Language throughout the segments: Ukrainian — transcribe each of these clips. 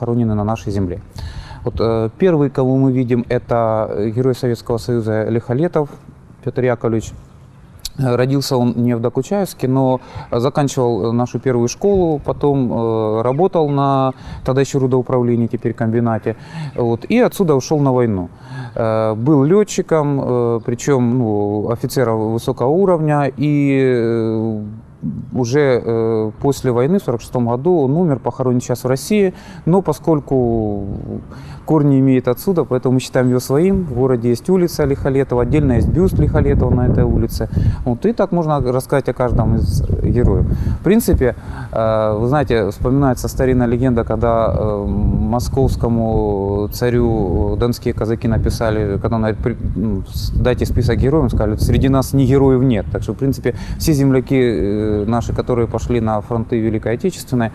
похоронены на нашей земле. Вот, э, первый, кого мы видим, это герой Советского Союза Лихолетов Петр Яковлевич. Э, Родился он не в Докучаевске, но заканчивал нашу первую школу, потом э, работал на тогда еще рудоуправлении, теперь комбинате, вот, и отсюда ушел на войну. Э, Был летчиком, э, причем ну, офицером высокого уровня, и э, уже э, после войны в 1946 году он умер, похоронен сейчас в России, но поскольку корни имеет отсюда, поэтому мы считаем его своим. В городе есть улица Лихолетова, отдельно есть бюст Лихолетова на этой улице. Вот, и так можно рассказать о каждом из героев. В принципе, э, вы знаете, вспоминается старинная легенда, когда э, московскому царю донские казаки написали, когда он говорит, «При- ну, с- дайте список героев, сказали, среди нас ни героев нет. Так что, в принципе, все земляки э, наши, которые пошли на фронты Великой Отечественной,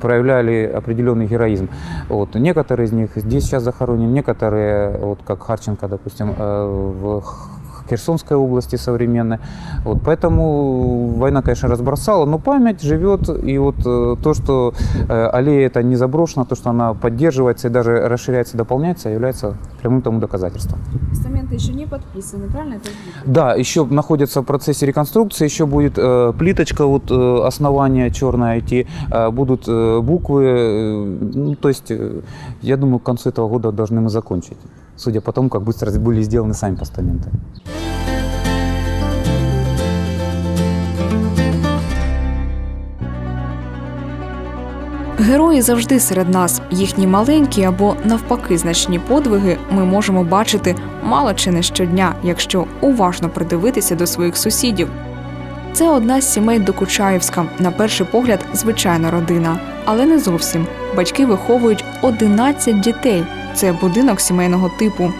проявляли определенный героизм. Вот. Некоторые из них здесь сейчас захоронены, некоторые, вот как Харченко, допустим, э, в Х- Херсонской области современной. Вот, поэтому война, конечно, разбросала, но память живет. И вот э, то, что э, аллея это не заброшена, то, что она поддерживается и даже расширяется, дополняется, является прямым тому доказательством. Постаменты еще не подписаны, правильно это? Да, еще находится в процессе реконструкции, еще будет э, плиточка, вот э, основание черное идти, э, будут э, буквы, э, ну, то есть, э, я думаю, к концу этого года должны мы закончить, судя по тому, как быстро были сделаны сами постаменты. Герої завжди серед нас. Їхні маленькі або навпаки значні подвиги ми можемо бачити мало чи не щодня, якщо уважно придивитися до своїх сусідів. Це одна з сімей Докучаєвська, на перший погляд, звичайна родина, але не зовсім. Батьки виховують 11 дітей. Це будинок сімейного типу.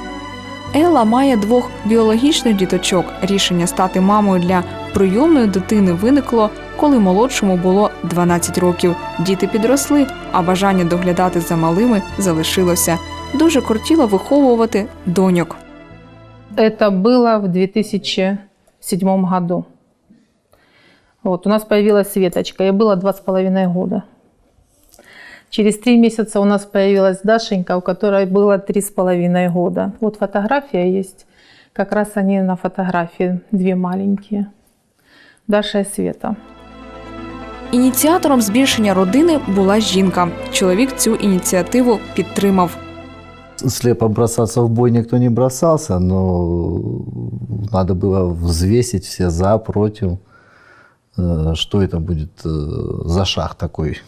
Елла має двох біологічних діточок. Рішення стати мамою для прийомної дитини виникло, коли молодшому було 12 років. Діти підросли, а бажання доглядати за малими залишилося. Дуже кортіло виховувати доньок. Это было в 2007 году. Вот, у нас появилась Светочка, ей было два с половиной года. Через три месяца у нас появилась Дашенька, у которой было три с половиной года. Вот фотография есть. Как раз они на фотографии, две маленькие. Даша и Света. Ініціатором збільшення родини була жінка. Чоловік цю ініціативу підтримав. Слепо бросаться в бой никто не бросался, но надо было взвесить все за, против, э, что это будет э, за шаг такой.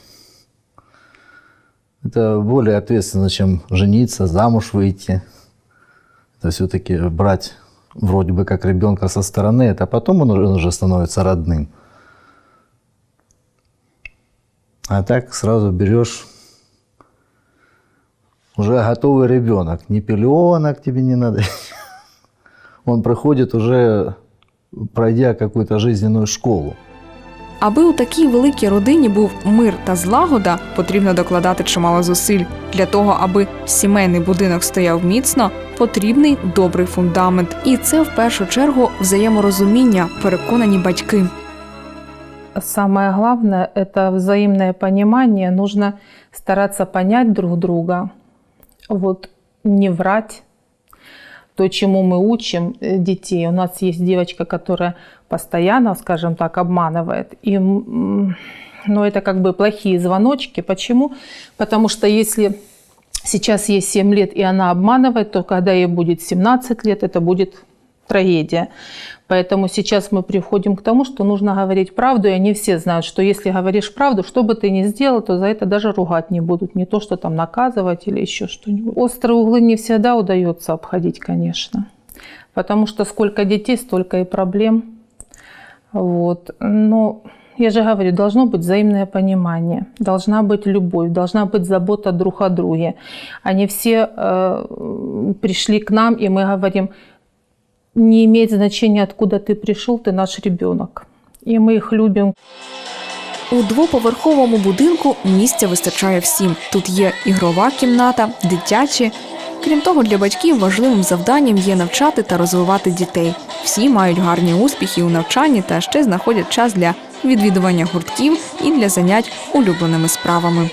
Это более ответственно, чем жениться, замуж выйти. Это все-таки брать вроде бы как ребенка со стороны, это потом он уже, становится родным. А так сразу берешь уже готовый ребенок. Ни пеленок тебе не надо. Он приходит уже, пройдя какую-то жизненную школу. Аби у такій великій родині був мир та злагода, потрібно докладати чимало зусиль. Для того, аби сімейний будинок стояв міцно, потрібний добрий фундамент. І це в першу чергу взаєморозуміння, переконані батьки. Самое главное – это взаимное понимание. Нужно стараться понять друг друга, вот не врать. То, чему мы учим э, детей. У нас есть девочка, которая постоянно, скажем так, обманывает. И, м, ну, это как бы плохие звоночки. Почему? Потому что если сейчас ей 7 лет, и она обманывает, то когда ей будет 17 лет, это будет трагедия. Поэтому сейчас мы приходим к тому, что нужно говорить правду, и они все знают, что если говоришь правду, что бы ты ни сделал, то за это даже ругать не будут. Не то, что там наказывать или еще что-нибудь. Острые углы не всегда удается обходить, конечно. Потому что сколько детей, столько и проблем. Вот. Но я же говорю, должно быть взаимное понимание, должна быть любовь, должна быть забота друг о друге. Они все э, пришли к нам, и мы говорим, не имеет значения, откуда ты пришел, ты наш ребенок. И мы их любим. У двоповерховому будинку місця вистачає всім. Тут є ігрова кімната, дитячі. Крім того, для батьків важливим завданням є навчати та розвивати дітей. Всі мають гарні успіхи у навчанні та ще знаходять час для відвідування гуртків і для занять улюбленими справами.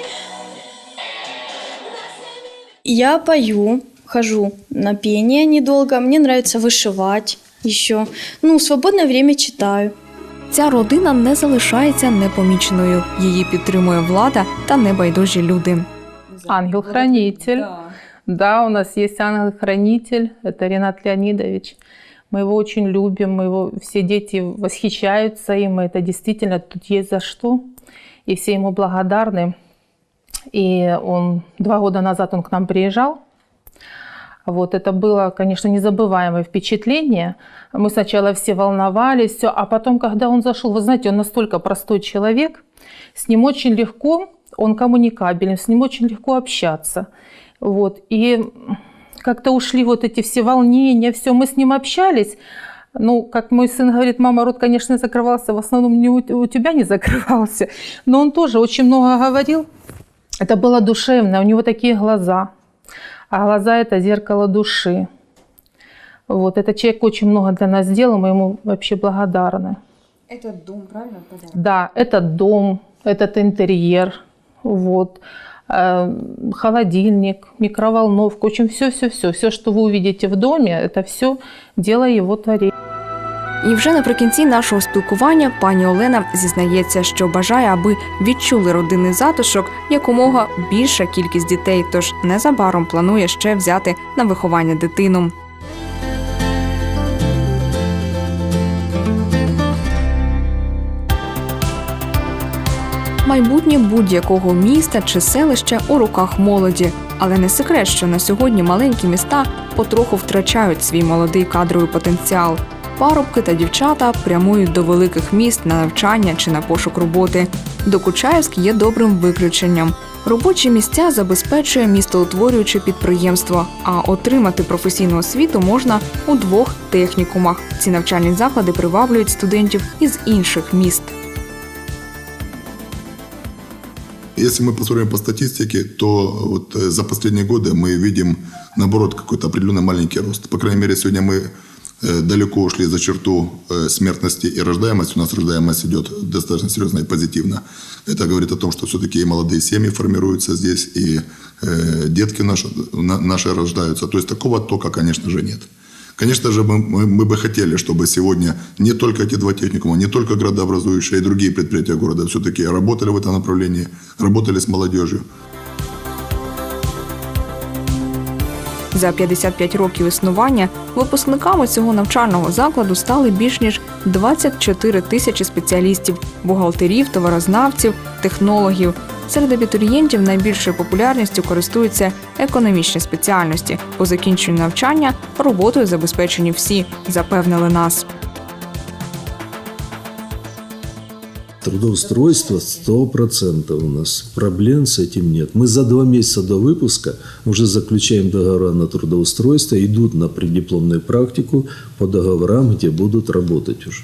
Я пою, хожу на пение недолго. Мне нравится вышивать еще. Ну, в свободное время читаю. Ця родина не залишається непоміченою. Її підтримує влада та небайдужі люди. Ангел-хранитель. Да. У нас есть ангел-хранитель, это Ренат Леонидович. Мы его очень любим, мы его, все дети восхищаются им, это действительно тут есть за что. И все ему благодарны. И он два года назад он к нам приезжал. Вот это было, конечно, незабываемое впечатление. Мы сначала все волновались, все, а потом, когда он зашел, вы знаете, он настолько простой человек, с ним очень легко, он коммуникабелен, с ним очень легко общаться. Вот. И как-то ушли вот эти все волнения, все. Мы с ним общались. Ну, как мой сын говорит, мама, рот, конечно, закрывался, в основном не у, у тебя не закрывался. Но он тоже очень много говорил. Это было душевно, у него такие глаза. А глаза – это зеркало души. Вот, этот человек очень много для нас сделал, мы ему вообще благодарны. Это дом, правильно? Подарок? Да, этот дом, этот интерьер, вот, холодильник, микроволновка, в общем, все-все-все, все, что вы увидите в доме, это все дело его творения. І вже наприкінці нашого спілкування пані Олена зізнається, що бажає, аби відчули родинний затишок якомога більша кількість дітей. Тож незабаром планує ще взяти на виховання дитину. Майбутнє будь-якого міста чи селища у руках молоді, але не секрет, що на сьогодні маленькі міста потроху втрачають свій молодий кадровий потенціал. Парубки та дівчата прямують до великих міст на навчання чи на пошук роботи. Докучаївськ є добрим виключенням. Робочі місця забезпечує містоутворююче підприємство, а отримати професійну освіту можна у двох технікумах. Ці навчальні заклади приваблюють студентів із інших міст. Если мы посмотрим по статистике, то вот э, за последние годы мы видим, наоборот, какой-то определенный маленький рост. По крайней мере, сегодня мы э, далеко ушли за черту э, смертности и рождаемости. У нас рождаемость идет достаточно серьезно и позитивно. Это говорит о том, что все-таки и молодые семьи формируются здесь, и э, детки наши, на- наши рождаются. То есть такого тока, конечно же, нет. Конечно же, мы, мы, мы бы хотели, чтобы сегодня не только эти два техникума, не только градообразующие, а и другие предприятия города все-таки работали в этом направлении, работали с молодежью. За 55 років існування випускниками цього навчального закладу стали більш ніж 24 тисячі спеціалістів, бухгалтерів, товарознавців, технологів. Серед абітурієнтів найбільшою популярністю користуються економічні спеціальності. По закінченню навчання роботою забезпечені всі, запевнили нас. Трудоустройство 100% у нас. Проблем с этим нет. Мы за два месяца до выпуска уже заключаем договора на трудоустройство, идут на преддипломную практику по договорам, где будут работать уже.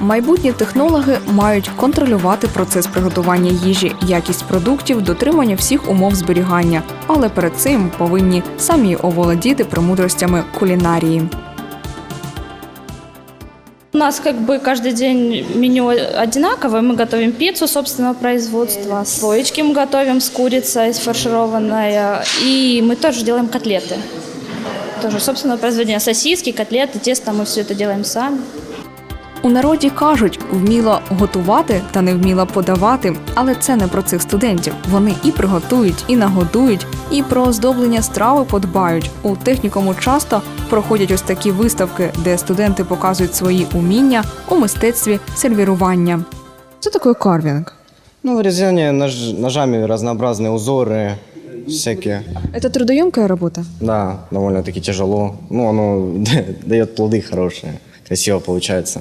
Майбутні технологи мають контролювати процес приготування їжі, якість продуктів, дотримання всіх умов зберігання, але перед цим повинні самі оволодіти премудростями кулінарії. У нас как бы каждый день меню одинаковое. Мы готовим пиццу собственного производства, слоечки мы готовим с курицей сфаршированная, и мы тоже делаем котлеты. Тоже собственного произведения. Сосиски, котлеты, тесто мы все это делаем сами. У народі кажуть, вміло готувати та не вміло подавати, але це не про цих студентів. Вони і приготують, і нагодують, і про оздоблення страви подбають. У технікуму часто проходять ось такі виставки, де студенти показують свої уміння у мистецтві сервірування. Що таке карвінг? Ну, вырезание нож- ножами разнообразные узоры всякие. Це трудоємка робота. Да, довольно-таки тяжело. Ну, оно дает плоды хорошие. Красиво получается.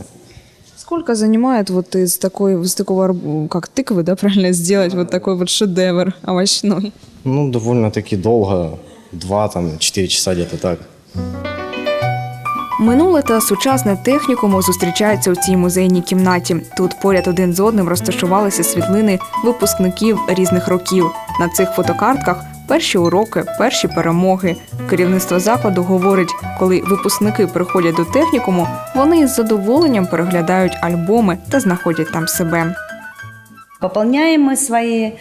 Сколько занимает вот из такой, из такого, как тыквы, да, правильно сделать вот такой вот шедевр овощной? Ну, довольно-таки долго. Два, там, четыре часа где-то так. Минуле та сучасне технікуму зустрічаються у цій музейній кімнаті. Тут поряд один з одним розташувалися світлини випускників різних років. На цих фотокартках перші уроки, перші перемоги. Керівництво закладу говорить, коли випускники приходять до технікуму, вони із задоволенням переглядають альбоми та знаходять там себе. Пополняем мы свои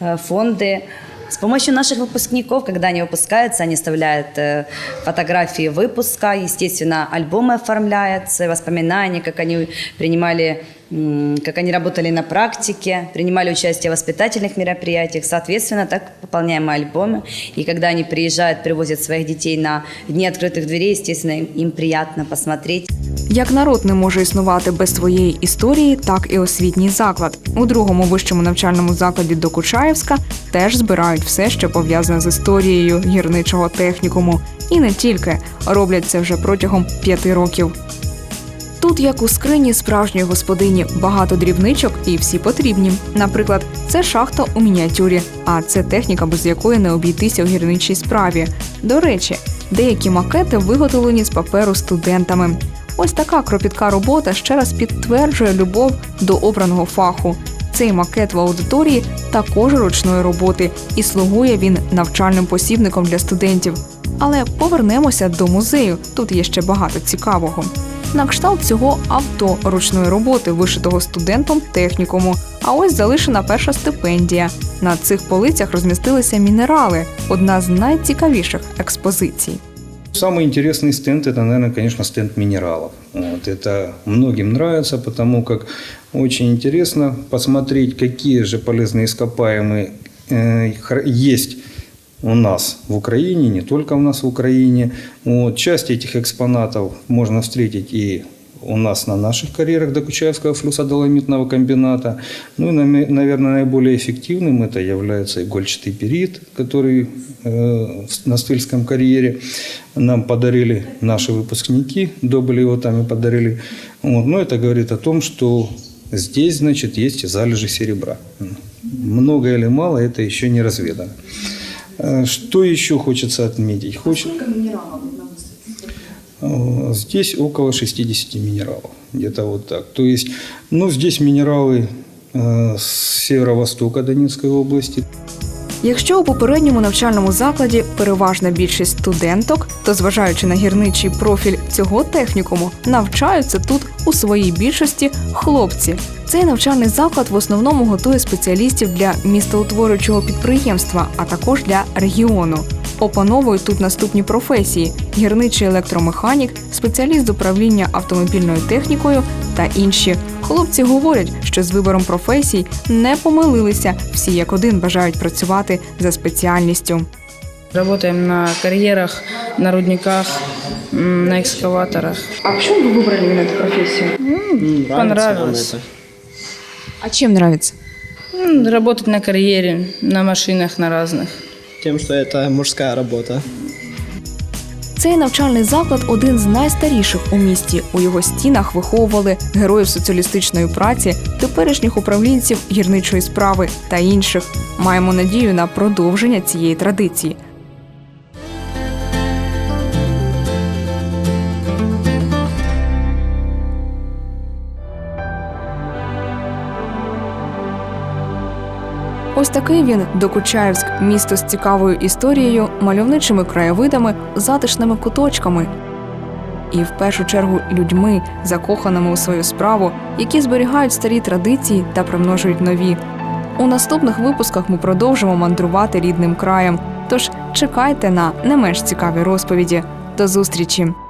э, фонды С помощью наших выпускников, когда они выпускаются, они оставляют э, фотографии выпуска, естественно, альбомы оформляются, воспоминания, как они принимали, м, как они работали на практике, принимали участие в воспитательных мероприятиях. Соответственно, так пополняем мы альбомы. И когда они приезжают, привозят своих детей на дни открытых дверей, естественно, им, им приятно посмотреть. Як народ не може існувати без своєї історії, так і освітній заклад. У другому вищому навчальному закладі Докучаєвська теж збирають все, що пов'язане з історією гірничого технікуму. І не тільки роблять це вже протягом п'яти років. Тут, як у скрині справжньої господині, багато дрібничок і всі потрібні. Наприклад, це шахта у мініатюрі, а це техніка, без якої не обійтися у гірничій справі. До речі, деякі макети виготовлені з паперу студентами. Ось така кропітка робота ще раз підтверджує любов до обраного фаху. Цей макет в аудиторії також ручної роботи, і слугує він навчальним посібником для студентів. Але повернемося до музею. Тут є ще багато цікавого На кшталт цього авто ручної роботи, вишитого студентом технікуму. А ось залишена перша стипендія. На цих полицях розмістилися мінерали одна з найцікавіших експозицій. Самый интересный стенд – это, наверное, конечно, стенд минералов. Вот, это многим нравится, потому как очень интересно посмотреть, какие же полезные ископаемые э, хр- есть у нас в Украине, не только у нас в Украине. Вот, часть этих экспонатов можно встретить и у нас на наших карьерах Докучаевского флюсодоломитного комбината. Ну и, наверное, наиболее эффективным это является игольчатый перит, который э, в- на Стыльском карьере нам подарили наши выпускники, добыли его там и подарили. Вот. Но это говорит о том, что здесь, значит, есть залежи серебра. Много или мало, это еще не разведано. Э, Что еще хочется отметить? Хочет... Э, Здесь около 60 минералов, где-то вот так. То есть, ну, здесь минералы э, с северо-востока Донецкой области. Якщо у попередньому навчальному закладі переважна більшість студенток, то зважаючи на гірничий профіль цього технікуму, навчаються тут у своїй більшості хлопці. Цей навчальний заклад в основному готує спеціалістів для містоутворюючого підприємства, а також для регіону. Опановують тут наступні професії: гірничий електромеханік, спеціаліст з управління автомобільною технікою та інші. Хлопці говорять, що з вибором професій не помилилися. Всі як один бажають працювати за спеціальністю. Работаем на карьерах, на рудниках, м, на экскаваторах. А почему вы выбрали именно эту профессию? Понравилось. А чем нравится? М, Работать на карьере, на машинах, на разных. Тем, что это мужская работа. Цей навчальний заклад один з найстаріших у місті. У його стінах виховували героїв соціалістичної праці, теперішніх управлінців гірничої справи та інших. Маємо надію на продовження цієї традиції. Ось такий він Докучаєвськ, місто з цікавою історією, мальовничими краєвидами, затишними куточками. І в першу чергу людьми, закоханими у свою справу, які зберігають старі традиції та примножують нові. У наступних випусках ми продовжимо мандрувати рідним краєм. Тож чекайте на не менш цікаві розповіді. До зустрічі!